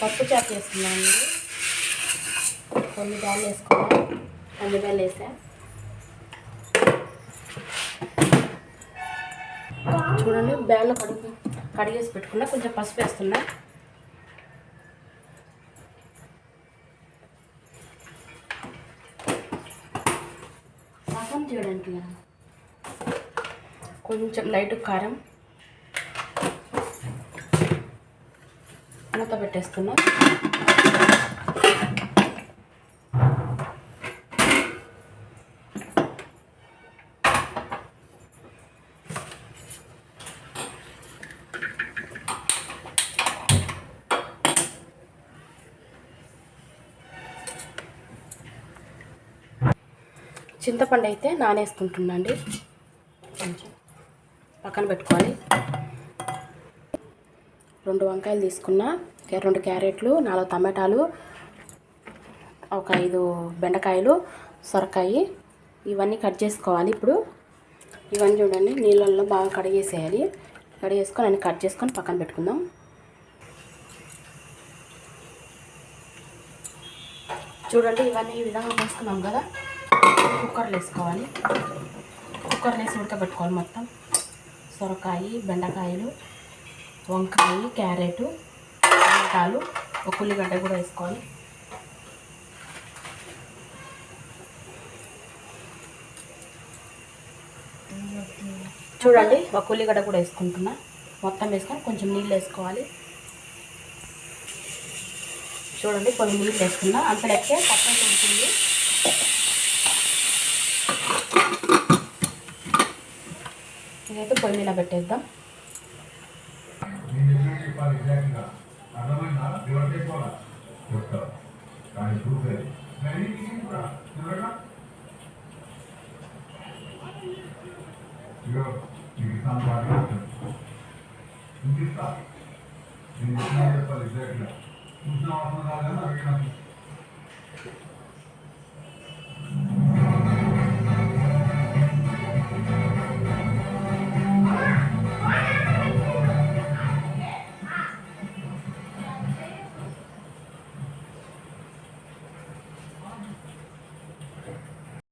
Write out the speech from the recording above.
పప్పు చాట్ చేస్తున్నాను కొన్ని బ్యాలు వేసుకున్నాను రెండు బ్యాలు వేసా. చూడండి బ్యాల్లో కడిగి కడిగేసి పెట్టుకున్నా. కొంచెం పసుపు వేస్తున్నా. రసం చేయడానికి కొంచెం లైట్ కారం. మూత పెట్టేస్తున్నా. చింతపండు అయితే నానేసుకుంటున్నాండి కొంచెం పక్కన పెట్టుకోవాలి. రెండు వంకాయలు తీసుకున్న. రెండు క్యారెట్లు నాలుగు టమాటాలు ఒక ఐదు బెండకాయలు సొరకాయి. ఇవన్నీ కట్ చేసుకోవాలి ఇప్పుడు. ఇవన్నీ చూడండి నీళ్ళల్లో బాగా కడిగేసేయాలి. కడిగేసుకొని అన్ని కట్ చేసుకొని పక్కన పెట్టుకుందాం. చూడండి ఇవన్నీ ఈ విధంగా వేసుకున్నాం కదా. కుక్కర్లు వేసుకోవాలి. కుక్కర్లు వేసి ఉడకబెట్టుకోవాలి మొత్తం. సొరకాయి బెండకాయలు. వంకాయ క్యారెట్ టమాటాలు ఒక ఉల్లిగడ్డ కూడా వేసుకోవాలి. చూడండి ఒక ఉల్లిగడ్డ కూడా వేసుకుంటున్నా. మొత్తం వేసుకొని కొంచెం నీళ్ళు వేసుకోవాలి. చూడండి కొన్ని నీళ్ళు వేసుకున్నా. అంతలెక్కే పక్కన ఉడుతుంది ఇదైతే పొయ్యి మీద పెట్టేద్దాం. చెప్పాలి ఎగ్జాక్ట్గా అర్థమైందా? వివరం చెప్పాలా? చెప్తా. కానీ చూపేది కానీ కూడా చూడగా ఇగో నీకు సంపాదించాను చెప్పాలి ఎగ్జాక్ట్గా చూసిన అవసరం కాదు కానీ అడిగినా